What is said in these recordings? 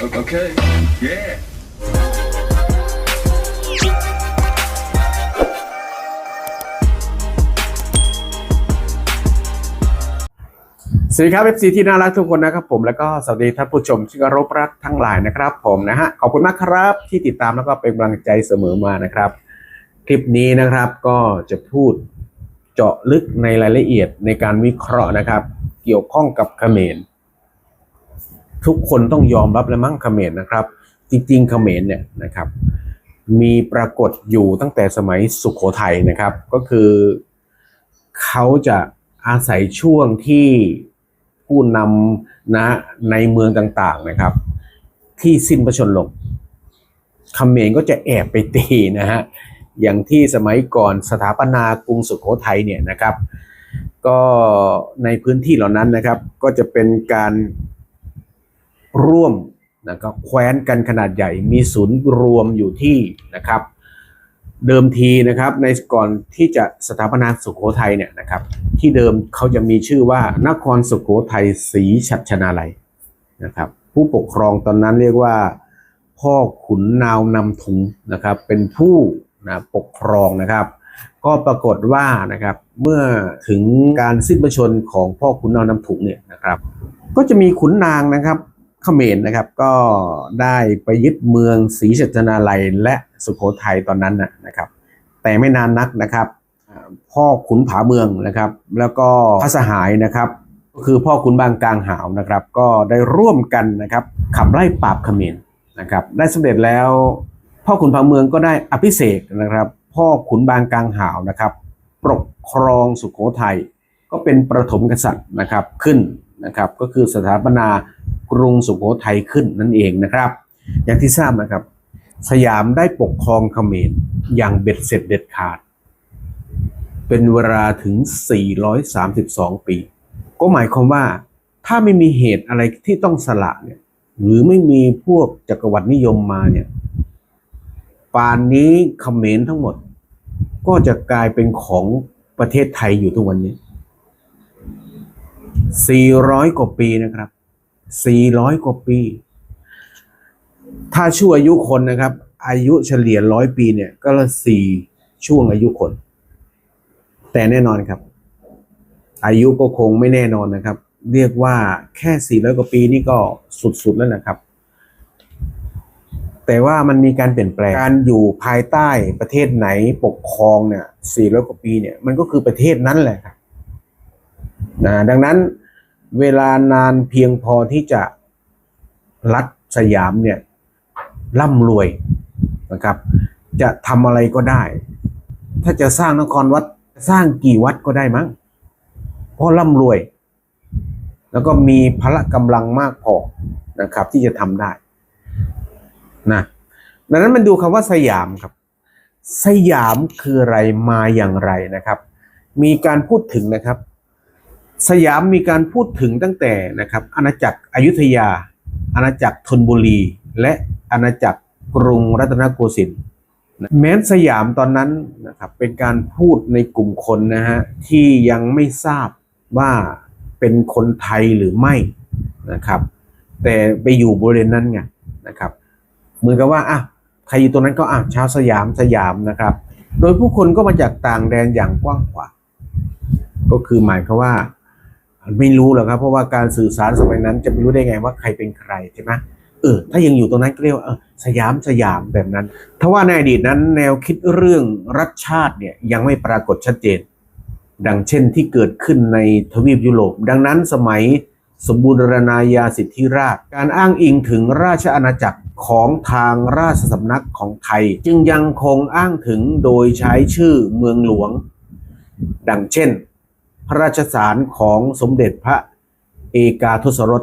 Okay. Yeah. สวัสดีครับ FC ที่น่ารักทุกคนนะครับผมแล้วก็สวัสดีท่านผู้ชมที่เคารพรักทั้งหลายนะครับ ผมนะฮะขอบคุณมากครับที่ติดตามแล้วก็เป็นกำลังใจเสมอมานะครับ คลิปนี้นะครับก็จะพูดเจาะลึกในรายละเอียดในการวิเคราะห์นะครับ เกี่ยวข้องกับเขมร ทุกคนต้องยอมรับและมั้งเขมรนะครับ จริงๆเขมรเนี่ยนะครับมีปรากฏอยู่ตั้งแต่สมัยสุขโขทัยนะครับ ก็คือเขาจะอาศัยช่วงที่ผู้นำนะในเมืองต่างๆนะครับ ที่สิ้นพระชนม์ลงเขมรก็จะแอบไปตีนะฮะอย่างที่สมัยก่อนสถาปนากรุงสุขโขทัยเนี่ยนะครับ ก็ในพื้นที่เหล่านั้นนะครับ ก็จะเป็นการ ร่วมนะครับแคว้นกันขนาดใหญ่มีศูนย์รวมอยู่ที่นะครับ เดิมทีนะครับในก่อนที่จะสถาปนาสุขโขทัยเนี่ยนะครับ ที่เดิมเขาจะมีชื่อว่านครสุขโขทัยศรีชัชนาลัยนะครับ ผู้ปกครองตอนนั้นเรียกว่า พ่อขุนนาวนำถุงนะครับ เป็นผู้นะปกครองนะครับ ก็ปรากฏว่านะครับเมื่อถึงการสิ้นพระชนของพ่อขุนนาวนำถุงเนี่ยนะครับ ก็จะมีขุนนางนะครับ มรนะครับ ก็ได้ไปยึดเมืองศรีชัชนาลัยและสุโขทัยตอนนั้นนะครับ แต่ไม่นานนักนะครับ พ่อขุนผาเมืองนะครับ แล้วก็พระสหายนะครับก็คือพ่อขุนบางกลางหาวนะครับ ก็ได้ร่วมกันนะครับ ขับไล่ปราบเขมรนะครับ ได้สำเร็จแล้ว พ่อขุนผาเมืองก็ได้อภิเษกนะครับ พ่อขุนบางกลางหาวนะครับ ปกครองสุโขทัยก็เป็นประถมกษัตริย์นะครับขึ้นนะครับ ก็คือสถาปนา กรุงสุโขทัยขึ้นนั่นเองนะครับ อย่างที่ทราบนะครับ สยามได้ปกครองเขมรอย่างเบ็ดเสร็จเด็ดขาด เป็นเวลาถึง 432 ปี ก็หมายความว่าถ้าไม่มีเหตุอะไรที่ต้องสละเนี่ยหรือไม่มีพวกจักรวรรดินิยมมาเนี่ยป่านนี้เขมรทั้งหมด ก็จะกลายเป็นของประเทศไทยอยู่ทุกวันนี้ 400 กว่าปีนะครับ 400 กว่าปี ถ้าชั่วอายุคนนะครับ อายุเฉลี่ยร้อยปีเนี่ย ก็ละสี่ช่วงอายุคน แต่แน่นอนครับ อายุก็คงไม่แน่นอนนะครับ เรียกว่าแค่สี่ร้อยกว่าปีนี่ก็สุดๆแล้วนะครับ แต่ว่ามันมีการเปลี่ยนแปลงการอยู่ภายใต้ประเทศไหนปกครองเนี่ยสี่ร้อยกว่าปีเนี่ยมันก็คือประเทศนั้นแหละครับนะดังนั้น เวลานานเพียงพอที่จะรัฐสยามเนี่ยร่ำรวยนะครับ จะทำอะไรก็ได้ ถ้าจะสร้างนครวัดสร้างกี่วัดก็ได้มั้งเพราะร่ำรวย แล้วก็มีพละกำลังมากพอนะครับ ที่จะทำได้นะดังนั้นมันดูคำว่าสยามครับ สยามคืออะไรมาอย่างไรนะครับ มีการพูดถึงนะครับ สยามมีการพูดถึงตั้งแต่นะครับอาณาจักรอยุธยา อาณาจักรธนบุรี และอาณาจักรกรุงรัตนโกสินทร์แม้นสยามตอนนั้นนะครับเป็นการพูดในกลุ่มคนนะฮะที่ยังไม่ทราบว่าเป็นคนไทยหรือไม่นะครับ แต่ไปอยู่บริเวณนั้นไงนะครับเหมือนกับว่าอะใครอยู่ตรงนั้นก็อะชาวสยามสยามนะครับ โดยผู้คนก็มาจากต่างแดนอย่างกว้างขวางก็คือหมายความว่า ไม่รู้หรอกครับ เพราะว่าการสื่อสารสมัยนั้น จะไม่รู้ได้ไงว่าใครเป็นใครใช่ไหมเออถ้ายังอยู่ตรงนั้นก็เรียกว่าสยามสยามแบบนั้นถ้าว่าในอดีตนั้นแนวคิดเรื่องรัฐชาติเนี่ยยังไม่ปรากฏชัดเจน ดังเช่นที่เกิดขึ้นในทวีปยุโรป ดังนั้นสมัยสมบูรณาญาสิทธิราช การอ้างอิงถึงราชอาณาจักรของทางราชสำนักของไทย จึงยังคงอ้างถึงโดยใช้ชื่อเมืองหลวง ดังเช่น พระราชสารของสมเด็จพระเอกาทศรส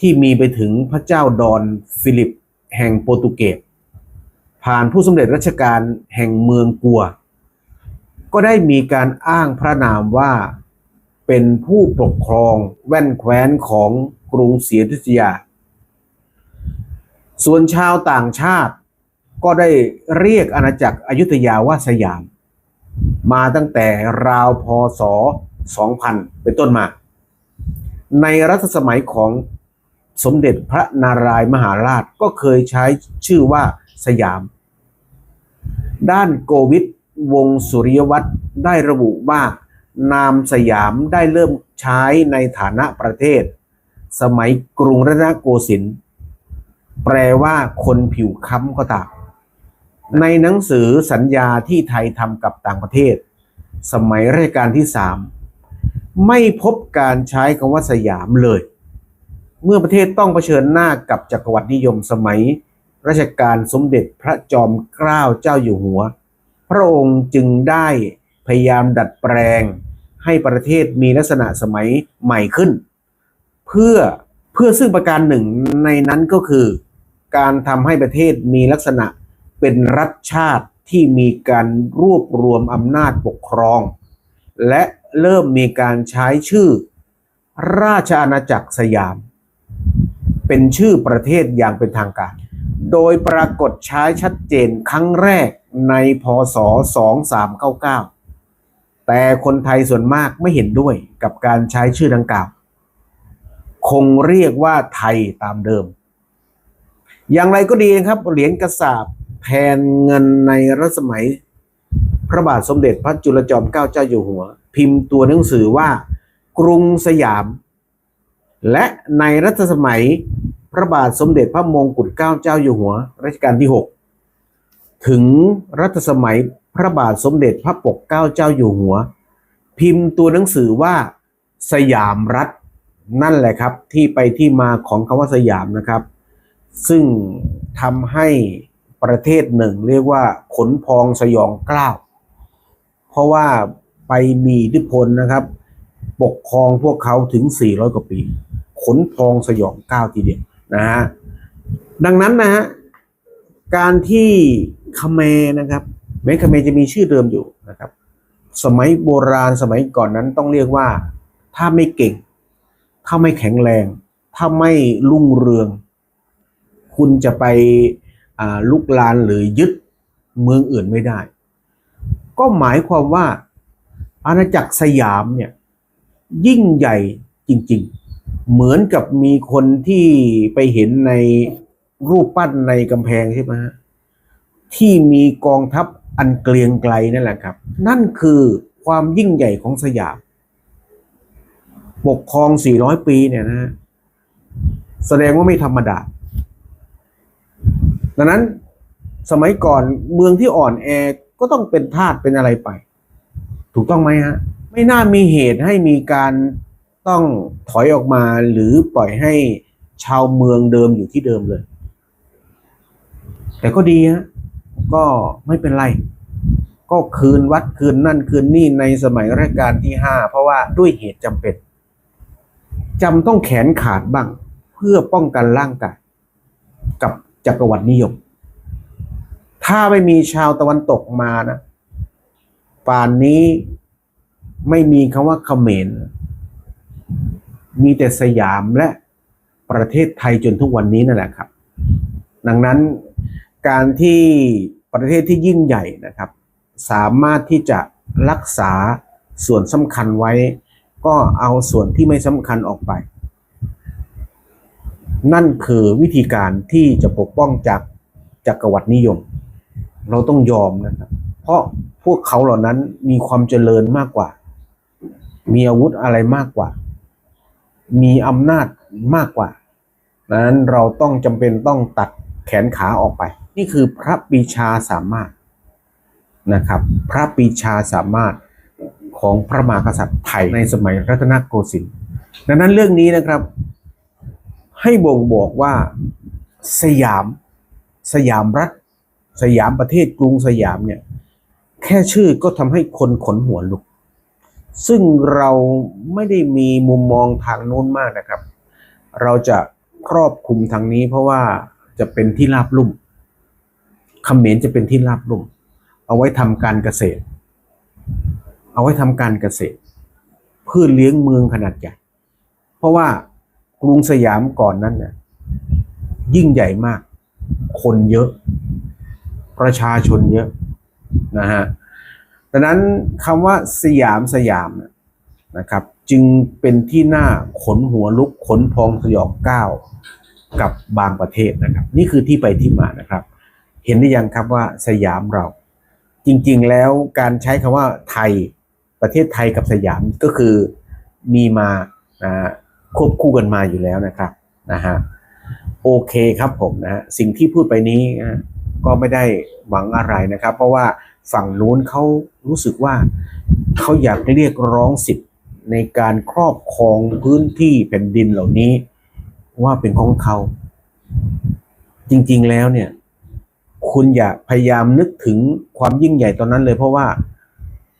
ที่มีไปถึงพระเจ้าดอนฟิลิปแห่งโปรตุเกสผ่านผู้สำเร็จราชการแห่งเมืองกัว ก็ได้มีการอ้างพระนามว่าเป็นผู้ปกครองแว่นแคว้นของกรุงศรีอยุธยา ส่วนชาวต่างชาติก็ได้เรียกอาณาจักรอยุธยาว่าสยาม มาตั้งแต่ราวพศ 2000 เป็นต้นมา ในรัชสมัยของสมเด็จพระนารายมหาราชก็เคยใช้ชื่อว่าสยาม ด้านโกวิทวงสุริยวัตรได้ระบุว่านามสยามได้เริ่มใช้ในฐานะประเทศ สมัยกรุงรัตนโกสินทร์แปลว่าคนผิวค้ำก็ตาม ในหนังสือสัญญาที่ไทยทำกับต่างประเทศ สมัยรัชกาลที่สามไม่พบการใช้คำว่าสยามเลย เมื่อประเทศต้องเผชิญหน้ากับจักรวรรดินิยมสมัยรัชกาลสมเด็จพระจอมเกล้าเจ้าอยู่หัว พระองค์จึงได้พยายามดัดแปลงให้ประเทศมีลักษณะสมัยใหม่ขึ้น เพื่อเพื่อซึ่งประการหนึ่งในนั้นก็คือ การทำให้ประเทศมีลักษณะ เป็นรัฐชาติที่มีการรวบรวมอำนาจปกครอง และเริ่มมีการใช้ชื่อ ราชอาณาจักรสยาม เป็นชื่อประเทศอย่างเป็นทางการ โดยปรากฏใช้ชัดเจนครั้งแรกในพศ 2399 แต่คนไทยส่วนมากไม่เห็นด้วยกับการใช้ชื่อดังกล่าว คงเรียกว่าไทยตามเดิม อย่างไรก็ดีนะครับ เหรียญกระสาบ แทนเงินในรัชสมัย พระบาทสมเด็จพระจุลจอมเกล้าเจ้าอยู่หัว พิมพ์ตัวหนังสือว่า กรุงสยาม และในรัชสมัย พระบาทสมเด็จพระมงกุฎเกล้าเจ้าอยู่หัว รัชกาลที่ 6 ถึงรัชสมัยพระบาทสมเด็จพระปกเกล้าเจ้าอยู่หัว พิมพ์ตัวหนังสือว่า สยามรัฐนั่นแหละครับที่ไปที่มาของคำว่าสยามนะครับ ซึ่งทำให้ ประเทศหนึ่ง เรียกว่าขนพองสยองเกล้าเพราะว่าไปมีอิทธิพลนะครับ ปกครองพวกเขาถึง 400 กว่าปี ขนพองสยองเกล้าทีเดียวนะฮะดังนั้นนะฮะการที่คเมนะครับแม้คเมจะมีชื่อเดิมอยู่นะครับ สมัยโบราณสมัยก่อนนั้นต้องเรียกว่าถ้าไม่เก่ง ถ้าไม่แข็งแรง ถ้าไม่รุ่งเรือง คุณจะไป ลุกลานหรือยึดเมืองอื่นไม่ได้ ก็หมายความว่าอาณาจักรสยามเนี่ยยิ่งใหญ่จริง ๆ เหมือนกับมีคนที่ไปเห็นในรูปปั้นในกำแพงใช่ไหมฮะที่มีกองทัพอันเกรียงไกลนั่นแหละครับ นั่นคือความยิ่งใหญ่ของสยาม ปกครอง 400 ปีเนี่ยนะฮะแสดงว่าไม่ธรรมดา ดังนั้นสมัยก่อนเมืองที่อ่อนแอก็ต้องเป็นทาสเป็นอะไรไป ถูกต้องไหมฮะ ไม่น่ามีเหตุให้มีการต้องถอยออกมาหรือปล่อยให้ชาวเมืองเดิมอยู่ที่เดิมเลย แต่ก็ดีฮะก็ไม่เป็นไร ก็คืนวัดคืนนั่นคืนนี่ในสมัยรัชกาลที่ห้าเพราะว่าด้วยเหตุจำเป็นจำต้องแขนขาดบ้าง เพื่อป้องกันร่างกายกับ จักรวรรดินิยม ถ้าไม่มีชาวตะวันตกมานะป่านนี้ไม่มีคำว่าเขมร มีแต่สยามและประเทศไทยจนทุกวันนี้นั่นแหละครับ ดังนั้นการที่ประเทศที่ยิ่งใหญ่นะครับ สามารถที่จะรักษาส่วนสำคัญไว้ ก็เอาส่วนที่ไม่สำคัญออกไป นั่นคือวิธีการที่จะปกป้องจากจักรวรรดินิยม เราต้องยอมนะครับ เพราะพวกเขาเหล่านั้นมีความเจริญมากกว่า มีอาวุธอะไรมากกว่า มีอำนาจมากกว่าดังนั้นเราต้องจำเป็นต้องตัดแขนขาออกไป นี่คือพระปีชาสามารถนะครับ พระปีชาสามารถของพระมหากษัตริย์ไทยในสมัยรัตนโกสินทร์ดังนั้นเรื่องนี้นะครับ ให้บ่งบอกว่าสยาม สยามรัฐ สยามประเทศกรุงสยามเนี่ย แค่ชื่อก็ทำให้คนขนหัวลุก ซึ่งเราไม่ได้มีมุมมองทางโน้นมากนะครับ เราจะครอบคลุมทางนี้เพราะว่าจะเป็นที่ราบลุ่มเขมรจะเป็นที่ราบลุ่ม เอาไว้ทำการเกษตร เอาไว้ทำการเกษตรเพื่อเลี้ยงเมืองขนาดใหญ่ เพราะว่า กรุงสยามก่อนนั้นเนี่ยยิ่งใหญ่มาก คนเยอะ ประชาชนเยอะนะฮะดังนั้นคำว่าสยามสยามนะครับ จึงเป็นที่หน่าขนหัวลุกขนพองสยองก้าวกับบางประเทศนะครับ นี่คือที่ไปที่มานะครับ เห็นได้ยังครับว่าสยามเรา จริงๆแล้วการใช้คำว่าไทยประเทศไทยกับสยามก็คือมีมานะ ควบคู่กันมาอยู่แล้วนะครับนะฮะโอเคครับผมนะฮะสิ่งที่พูดไปนี้ก็ไม่ได้หวังอะไรนะครับ เพราะว่าฝั่งนู้นเขารู้สึกว่าเขาอยากเรียกร้องสิทธิ์ในการครอบครองพื้นที่แผ่นดินเหล่านี้ ว่าเป็นของเขา จริงๆแล้วเนี่ย คุณอย่าพยายามนึกถึงความยิ่งใหญ่ตอนนั้นเลย เพราะว่า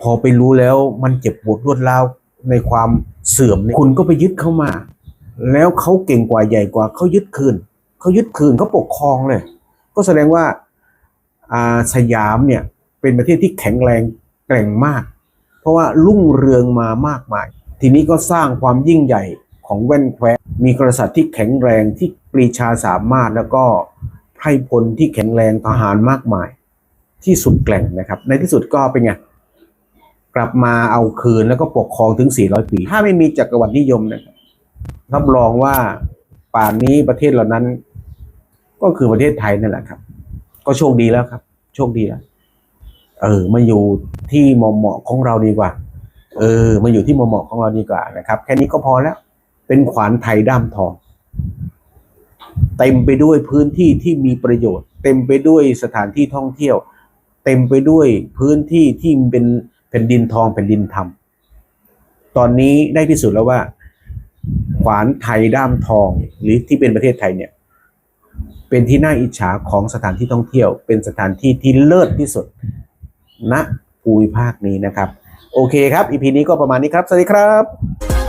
พอไปรู้แล้วมันเจ็บปวดรวดร้าว ในความเสื่อมเนี่ยคุณก็ไปยึดเข้ามา แล้วเขาเก่งกว่าใหญ่กว่าเขายึดคืนเขายึดคืนเขาปกครองเลยก็แสดงว่าอาสยามเนี่ยเป็นประเทศที่แข็งแรงแกร่งมาก เพราะว่ารุ่งเรืองมามากมาย ทีนี้ก็สร้างความยิ่งใหญ่ของแว่นแควมีกษัตริย์ที่แข็งแรงที่ปรีชาสามารถแล้วก็ไพร่พลที่แข็งแรงทหารมากมาย ที่สุดแกร่งนะครับ ในที่สุดก็เป็นไง กลับมาเอาคืนแล้วก็ปกครองถึง 400 ปี ถ้าไม่มีจักรวรรดินิยมนะครับรับรองว่าป่านนี้ประเทศเหล่านั้น ก็คือประเทศไทยนั่นแหละครับ ก็โชคดีแล้วครับ โชคดีแล้วเออมาอยู่ที่เหมาะเหมาะของเราดีกว่า เออ มาอยู่ที่เหมาะเหมาะของเราดีกว่านะครับ แค่นี้ก็พอแล้ว เป็นขวานไทยด้ามทองเต็มไปด้วยพื้นที่ที่มีประโยชน์ เต็มไปด้วยสถานที่ท่องเที่ยว เต็มไปด้วยพื้นที่ที่เป็น แผ่นดินทองแผ่นดินธรรม ตอนนี้ได้พิสูจน์แล้วว่า ขวานไทยด้ามทองหรือที่เป็นประเทศไทยเนี่ยเป็นที่น่าอิจฉาของสถานที่ท่องเที่ยว เป็นสถานที่ที่เลิศที่สุดณภูมิภาคนี้นะครับ โอเคครับอีพีนี้ก็ประมาณนี้ครับ สวัสดีครับ